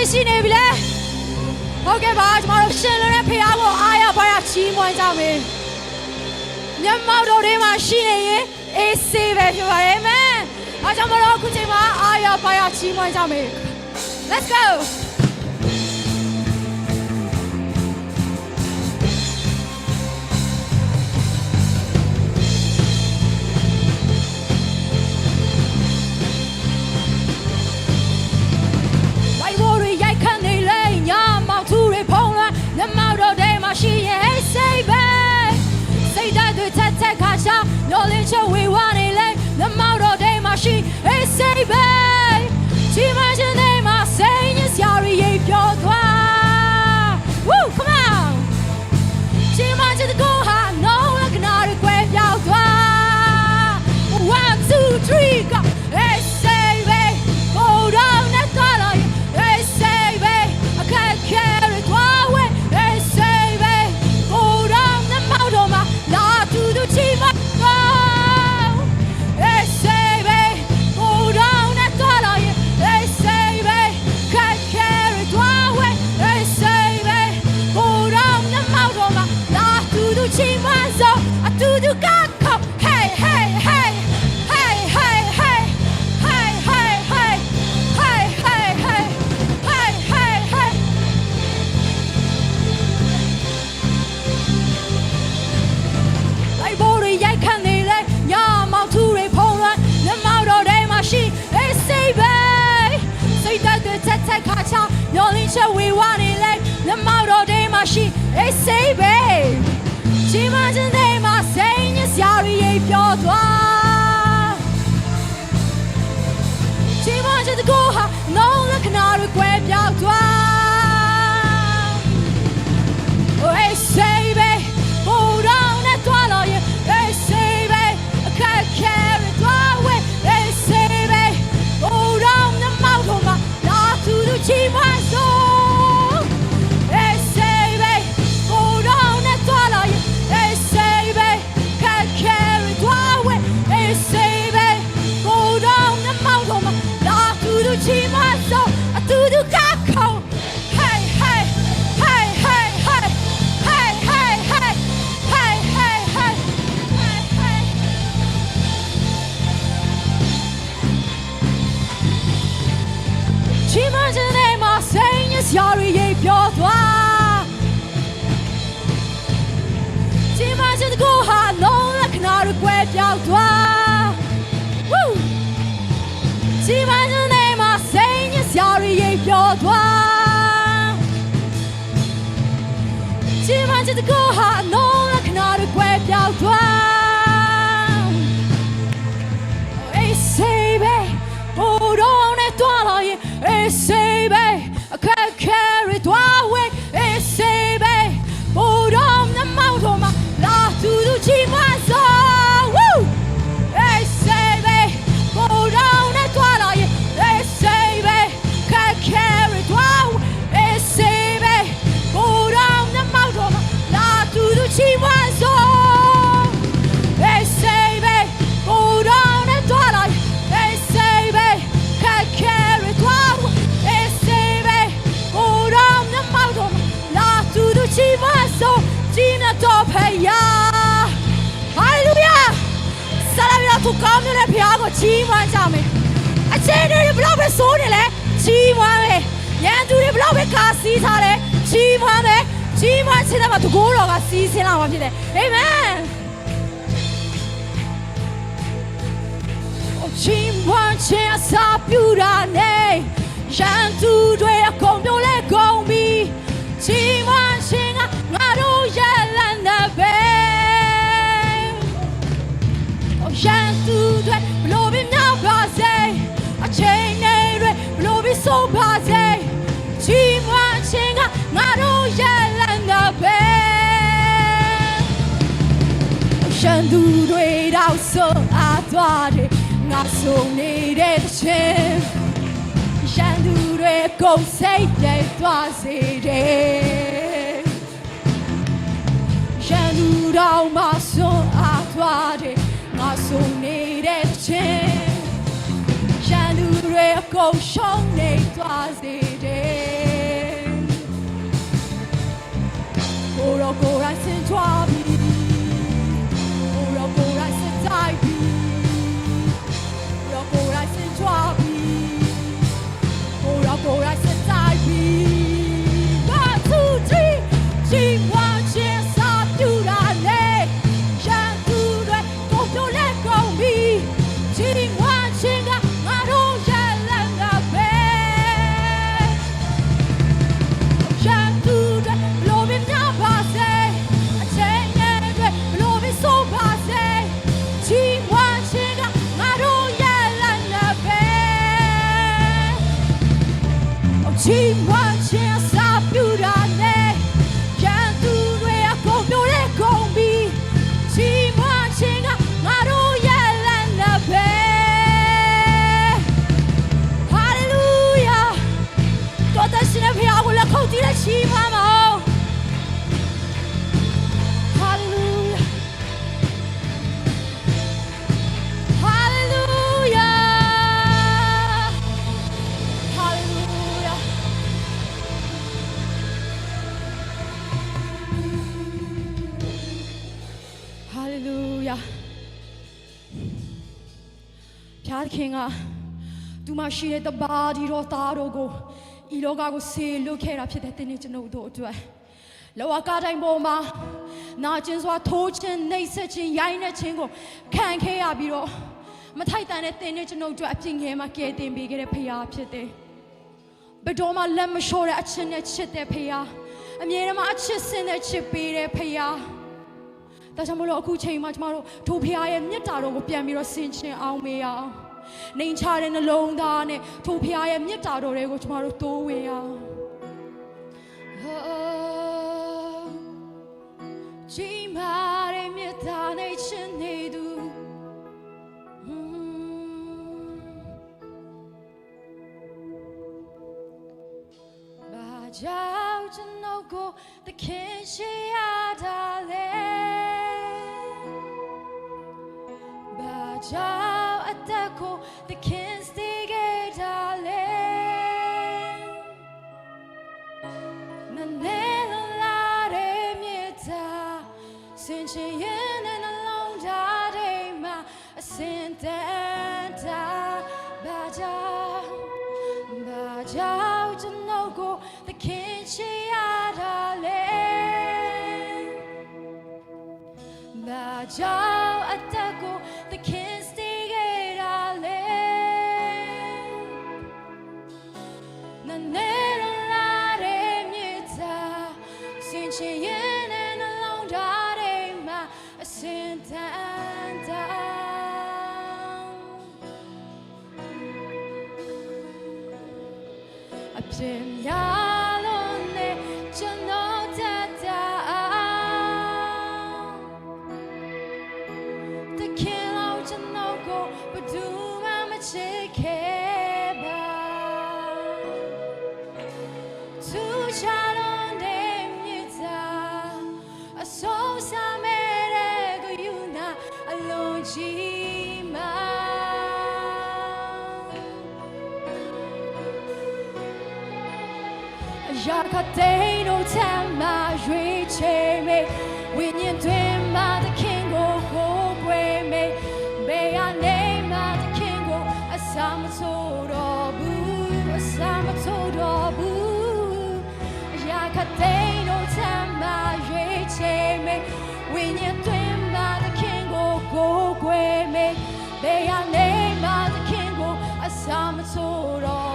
တွေရှိနေပြီလဲဟုတ်ကဲ့ပါကျမတို့ရှင်လည်းဖရားကိုအားရပါရချီးမွမ်းကြမယ်ညမောက်တော်တွေမှာရှိနေရင်အေးဆေးပဲဖြစ်ပါတယ်မန်အားကြောင့်မလို့အခုချိန်မှာအားရပါရချီးမွမ်းကြမယ် Let's go ရှာညှော်လင်းချက်ဝေဝါနေလေညမော ချညော်လင်းချက်ဝေဝနေလဲညမောင်တော်ထဲမှာရှိအေးစိတ်ပဲချိန်မှချင်းတွေမှာစိတ်ညစ်စရာတွေရိပ်ပြောသွားချိန်မှချင်းတကူဟာနောင်လက္ခဏာတွေကွဲပြောက်သွား ချီမချစ် ချီးမွမ်းကြမယ်အချင်းတွေဘလောက်ပဲစိုးနေလဲချီးမွမ်းမယ်ရန်သူတွေဘလောက်ပဲကာစီးထားတယ်ချီးမွမ်းမယ်ချီးမွမ်းခြင်းတဲ့မှာတကိုးတော်ကစီးဆင်းလာမှာဖြစ်တယ်အာမင်ချီးမွမ်းခြင်းအစာပြူတာနဲ့ရန်သူတွေအကုန်ပြုံးလဲကုန်ပြီချီးမွမ်း န်သူတွေတော့ဆိုအားသွားတယ်ငါဆုံနေတဲ့ချင်းရန်သူတွေကုန်စိတ်တွေသွားစေတယ်ရန်သူတော့မဆိုအားသွားတယ်ငါဆုံနေတဲ့ချင်းရန်သူတွေကုန်ရှုံးနေသွားစေတယ်ကိုယ်တော့ကိုယ်ရစင်သွားပြီ ကိုတော် ဖခင်ကသူမရှိတဲ့တပါးဒီတော့သားတို့ကိုဤလောကကိုဆေလွတ်ခဲ့တာဖြစ်တဲ့တင်းနေကျွန်ုပ်တို့အတွက်လောကတိုင်းပေါ်မှာနာကျင်စွာထိုးခြင်းနှိပ်စက်ခြင်းရိုင်းနှက်ခြင်းကိုခံခဲ့ရပြီးတော့မထိုက်တန်တဲ့တင်းနေကျွန်ုပ်တို့အပြင်ငယ်မှာကယ်တင်ပေးခဲ့တဲ့ဖခင်ဖြစ်တယ်ဘယ်တော့မှလက်မလျှော့တဲ့အချစ်နဲ့ချစ်တဲ့ဖခင်အမြဲတမ်းအချစ်စင်တဲ့ချစ်ပေးတဲ့ဖခင်ဒါကြောင့်မလို့အခုချိန်မှာကျမတို့ထိုဖရားရဲ့မြတ်တာတော်ကိုပြန်ပြီးတော့ဆင်ခြင်အောင်မေးရအောင်။ နှိမ်ချတဲ့နှလုံးသားနဲ့ထိုဖရားရဲ့မြတ်တာတော်တွေကိုကျမတို့တိုးဝင်ရအောင်။ချိန်မာတဲ့မြတ်တာနဲ့ချင်းနေသူဘာကြောင့်ကျွန်တော်ကိုသခင်ရှိရတာ အ ရာခတဲ့တို့ချမ်းမာရွေးချယ်မေဝိညာဉ်တွင်မှာသခင်ကိုကိုယ်ွယ်မေဘေးအနေမှာသခင်ကိုအစာမဆိုးတော့ဘူးအစာမဆိုးတော့ဘူးရာခတဲ့တို့ချမ်းမာရွေးချယ်မေဝိညာဉ်တွင်မှာသခင်ကိုကိုယ်ွယ်မေဘေးအနေမှာသခင်ကိုအစာမဆိုးတော့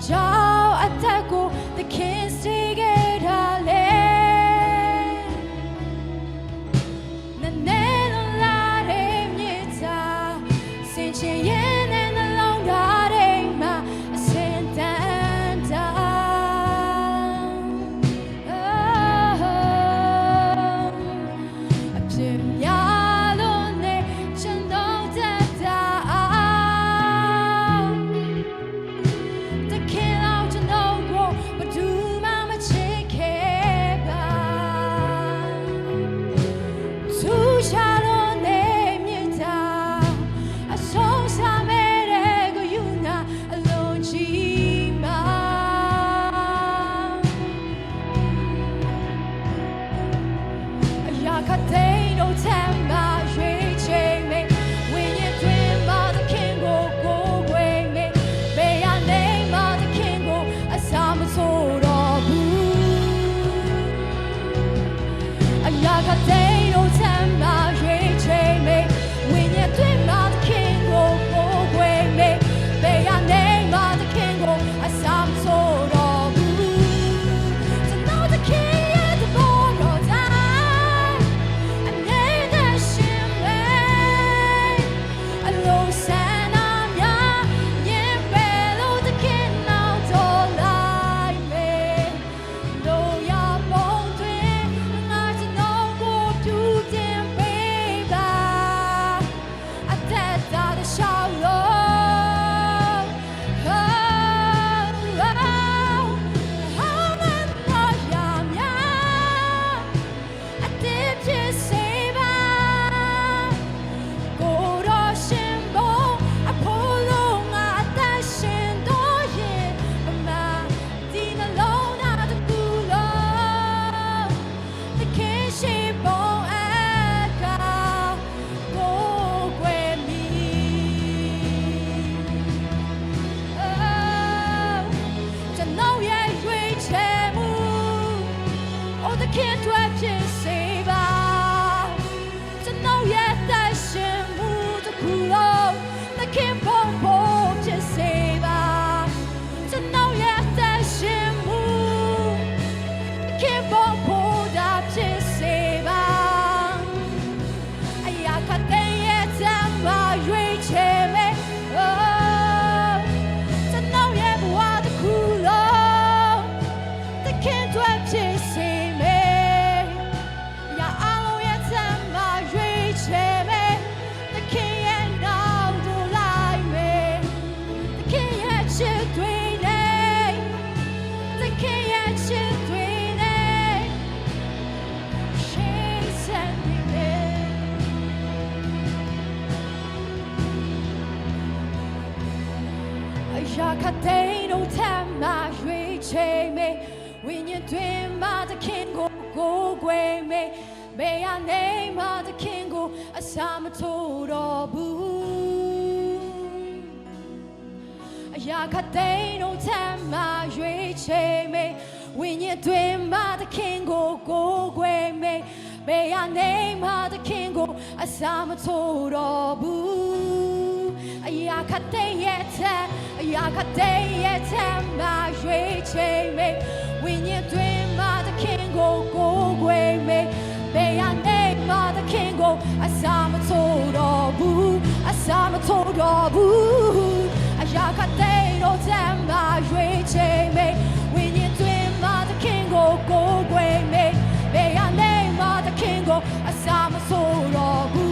job. အစာမထိုးတော့ဘူးအရာခတဲ့ရဲ့ချက်အရာခတဲ့ရဲ့ချက်မရွေးချယ်မေဝိညာဉ်တွင်မတခင်ကိုကိုယ်ွယ်မေဘေးရနေမတခင်ကိုအစာမထိုးတော့ဘူးအစာမထိုးတော့ဘူးအရာခတဲ့တော့ချက်မရွေးချယ်မေဝိညာဉ်တွင်မတခင်ကိုကိုယ်ွယ်မေဘေးရနေမတခင်ကိုအစာမ rock.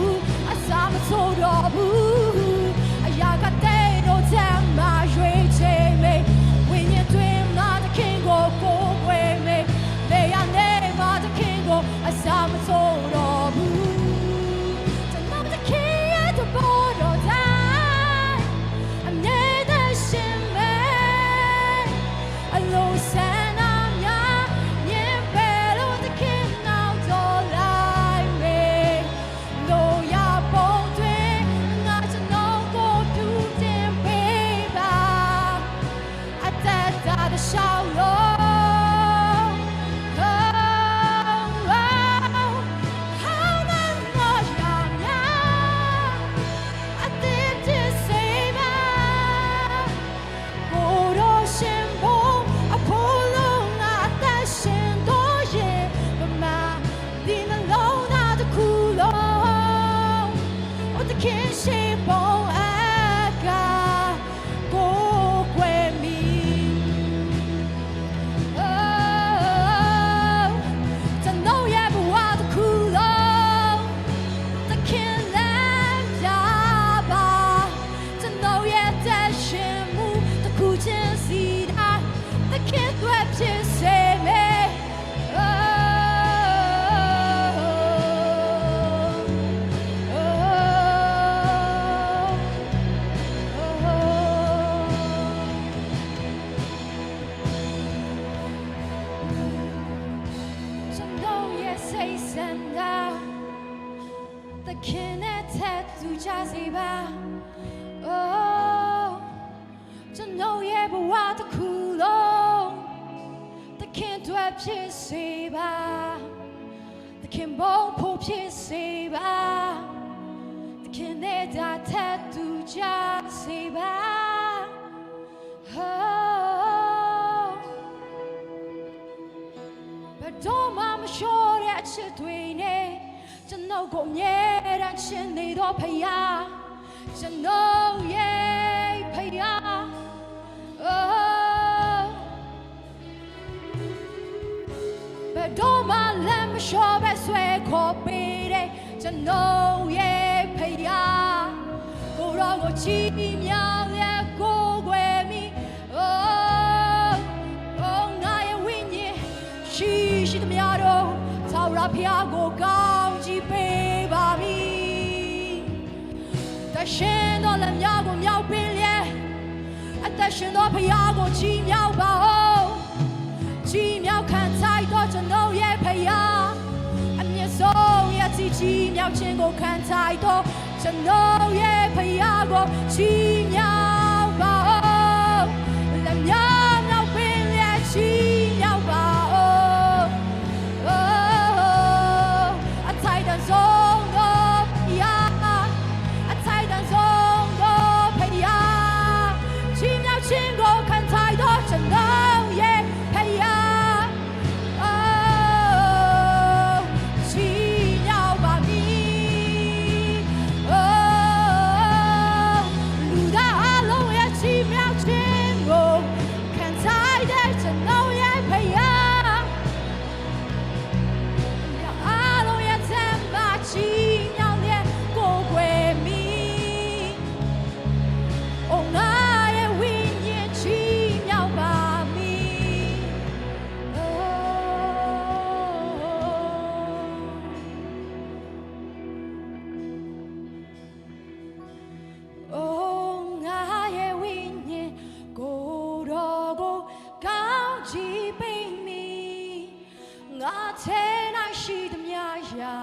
ရှင်နေတော်ဖရာကျွန်တော်ရဲ့ဖရာ Oh ဘယ်တော့မှလမ်းမလျှော်ပဲဆွဲခေါ်ပေးတဲ့ကျွန်တော်ရဲ့ဖရာကိုရောကိုချီးမြှောက်ရဲ့ကိုွယ်မိ Oh Oh ငါရဲ့ဝိညာဉ်ရှိရှိသမျှတော့သာဝရဖရာကိုကား သက်ရှင်သောလက်မြောက်ကိုမြောက်ပင်လျက်အသက်ရှင်သောဘုရားကိုချီးမြှောက်ပါဦးချီးမြှောက်ခံဆိုင်သောကျွန်ုပ်ရဲ့ဘုရားအမြင့်ဆုံးရဲ့ချီးချီးမြှောက်ခြင်းကိုခံဆိုင်သောကျွန်ုပ်ရဲ့ဘုရားကိုချီးမြှောက် ငါထဲ၌ရှိသည်များရာ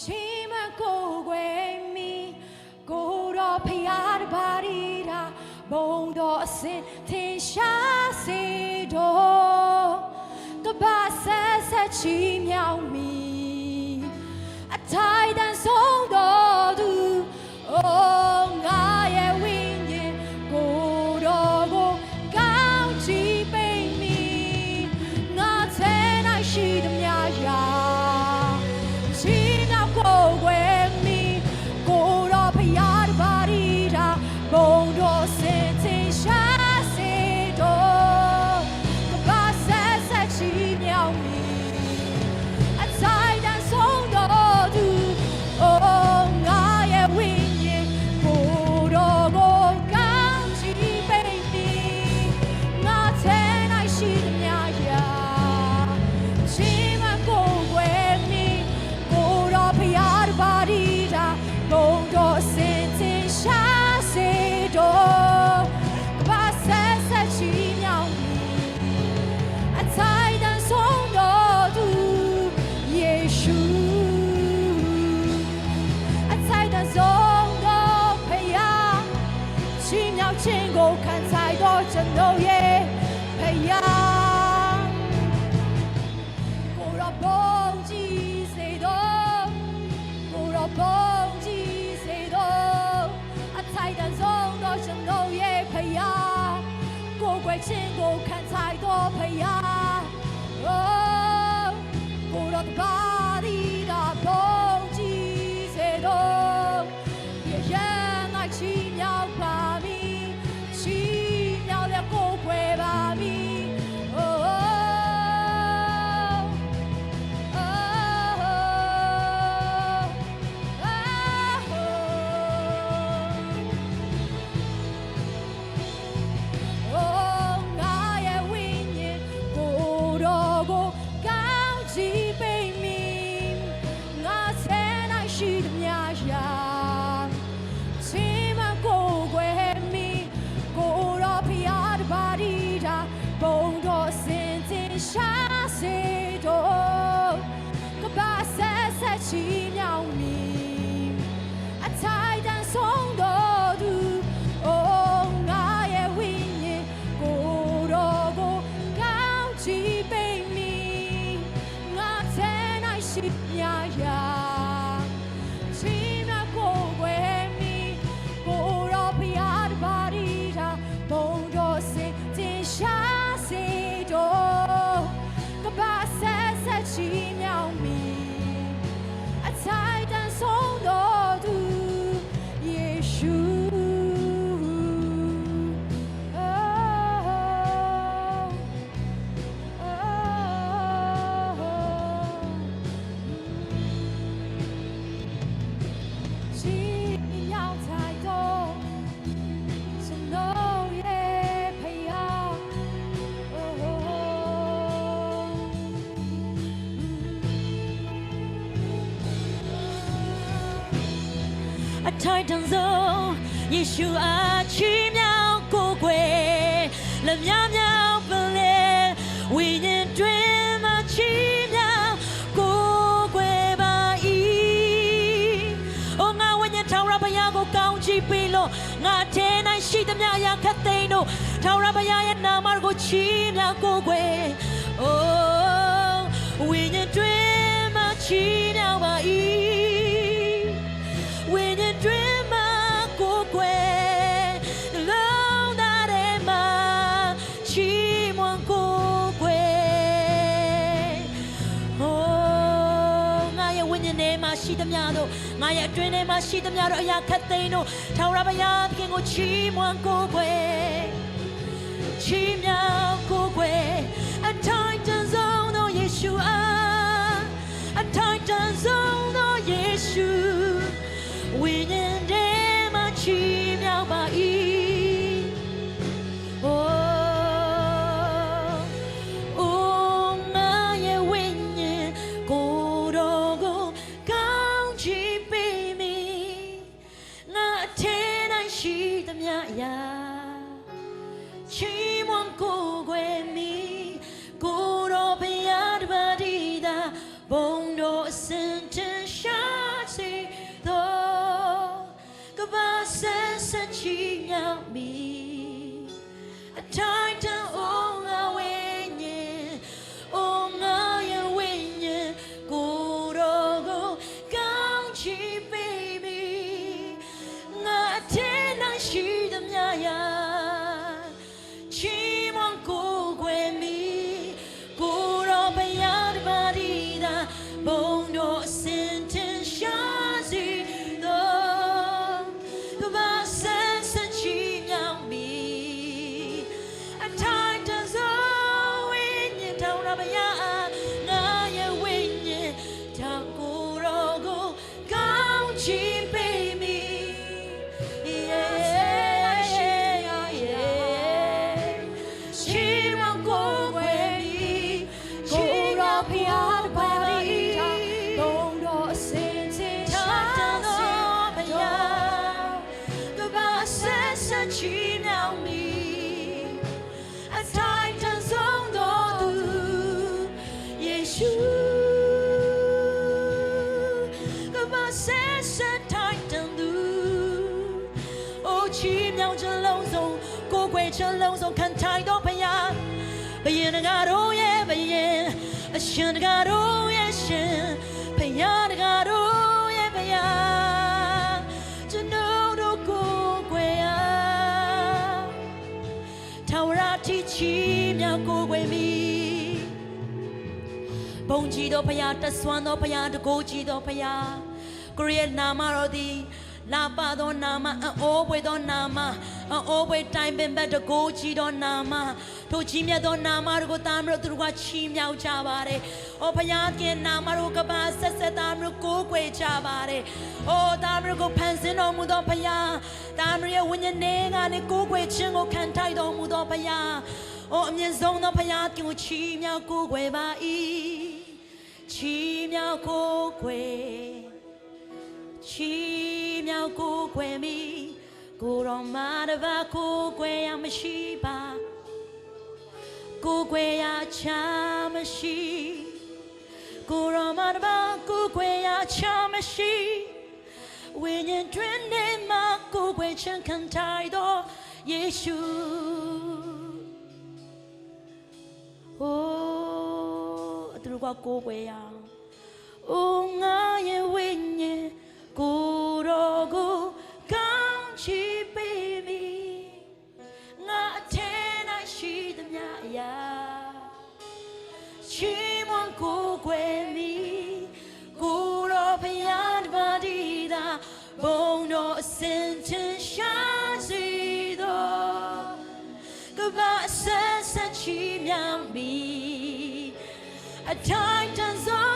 ချီးမွမ်းကိုယ်ွယ်မိကိုတော်ဖရာတပါရီတာဘုံတော်အစဉ်ထင်ရှားစေတော်ကပါဆက်ဆက်ချီးမြှောက်မိအထိုင် အထိုက်တန်ဆုံးယေရှုအားချီးမြှောက်ကိုကိုယ်လက်များမြောက်ပလဲဝိညာဉ်တွင်မချီးမြှောက်ကိုကိုယ်ပါ၏အိုငါဝိညာဉ်ထာဝရဘုရားကိုကောင်းချီးပေးလို့ငါထဲ၌ရှိသမျှအရာခတ်သိမ်းတို့ထာဝရဘုရားရဲ့နာမကိုချီးမြှောက်ကိုကိုယ်အိုဝိညာဉ်တွင်မချီးမြှောက်ပါ၏ ရဲ့အတွင်းထဲမှာရှိသမျှတို့အရာခတ်သိမ်းတို့ထာဝရဘုရားခင်ကိုချီးမွမ်းကိုးကွယ်ချီးမြှောက်ကိုးကွယ်အထိုင်တန်ဆုံးသောယေရှုအားအထိုင်တန်ဆုံးသောယေရှုဝိညာဉ် အိုချီးမြှောက်ခြင်းလုံးစုံကိုယ်ွယ်ခြင်းလုံးစုံခံထိုင်တော်ဖယားဘယင်တကားတို့ရဲ့ဘယင်အရှင်တကားတို့ရဲ့ရှင်ဖယားတကားတို့ရဲ့ဖယားကျွန်တော်တို့ကိုယ်ွယ်ရထာဝရတိချီးမြှောက်ကိုယ်ွယ်မီဘုံကြီးတော်ဖယားတဆွမ်းတော်ဖယားတကိုးကြီးတော်ဖယားကိုရီးယားနာမတော်သည် လာပါသောနာမအအိုးပွေသောနာမအအိုးပွေတိုင်ပင်ဘက်တကိုးကြီးသောနာမထိုချီးမြတ်သောနာမတို့ကိုသားမတို့သူတို့ကချီးမြှောက်ကြပါတယ်။အိုဘုရားခင်နာမတို့ကပါဆက်ဆက်သားမတို့ကိုးကွယ်ကြပါတယ်။အိုသားမတို့ကိုဖန်ဆင်းတော်မူသောဘုရားသားမတို့ရဲ့ဝိညာဉ်နဲ့ကနေကိုးကွယ်ခြင်းကိုခံထိုက်တော်မူသောဘုရား။အိုအမြင့်ဆုံးသောဘုရားခင်ကိုချီးမြှောက်ကိုးကွယ်ပါ၏။ချီးမြှောက်ကိုးကွယ်ချီး မြှောက်ကိုခွေမိကိုတော်မာတပါကိုခွေရမရှိပါကိုခွေရချာမရှိကိုတော်မာတပါကိုခွေရချာမရှိဝိညာဉ်တွင်နေမှာကိုခွေချမ်းခံထိုင်တော်ယေရှုဟိုးအတူကကိုခွေရ ဘုံတော်အစင်ချင်ရှာစီတော်ကဘာဆက်ဆက်ချီးမြှောက်မိအထိုင်တန်ဆုံး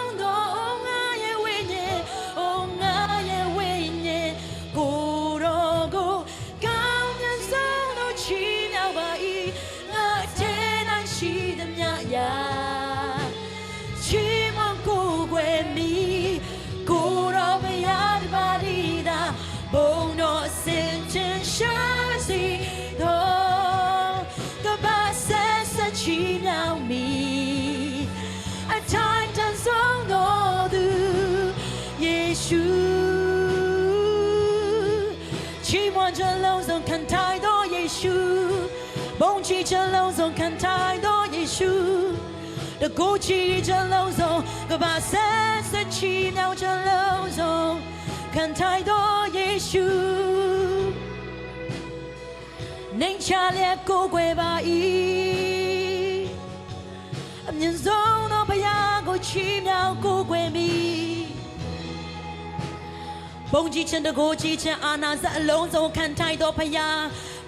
ခြင်းလုံးစုံခံထိုင်တော်ယေရှုတကူချီခြင်းလုံးစုံကဘာဆက်ဆက်ချီမြှောက်ခြင်းလုံးစုံခံထိုင်တော်ယေရှုနေချလျက်ကိုယ်ွယ်ပါ၏အမြင့်ဆုံးသောဘုရားကိုချီးမြှောက်ကိုးကွယ်မိဘုံကြီးခြင်းတကိုးကြီးခြင်းအာနာစအလုံးစုံခံထိုက်သောဘုရား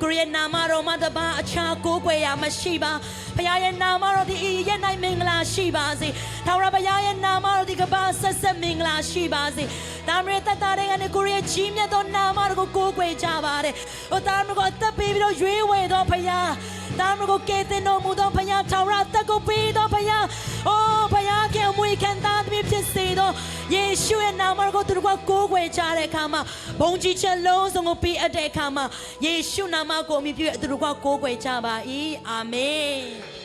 ကိုယ့်ရဲ့နာမတော်မှာတပါအခြားကိုးကွယ်ရမရှိပါဘုရားရဲ့နာမတော်ဒီရဲ့နိုင်မင်္ဂလာရှိပါစေထာဝရဘုရားရဲ့နာမတော်ဒီကပါဆက်ဆက်မင်္ဂလာရှိပါစေတာမရတတတဲ့ကနေကိုယ့်ရဲ့ကြီးမြတ်သောနာမတော်ကိုကိုးကွယ်ကြပါတယ်ဟိုတာမတော်ကိုအသက်ပေးပြီးတော့ရွေးဝယ်သောဘု ရားတာမကိုကဲတင်တော်မူသောဘုရားထာဝရတက်ကိုပေးသောဘုရားအိုးဘုရားကဲမွေခံသားသမီးဖြစ်စေသောယေရှုရဲ့နာမတော်ကိုသူတို့ကကိုးကွယ်ကြတဲ့အခါမှာဘုန်းကြီးချက်လုံးစုံကိုပေးအပ်တဲ့အခါမှာယေရှုနာမကိုအမိပြုတဲ့သူတို့ကကိုးကွယ်ကြပါ၏အာမင်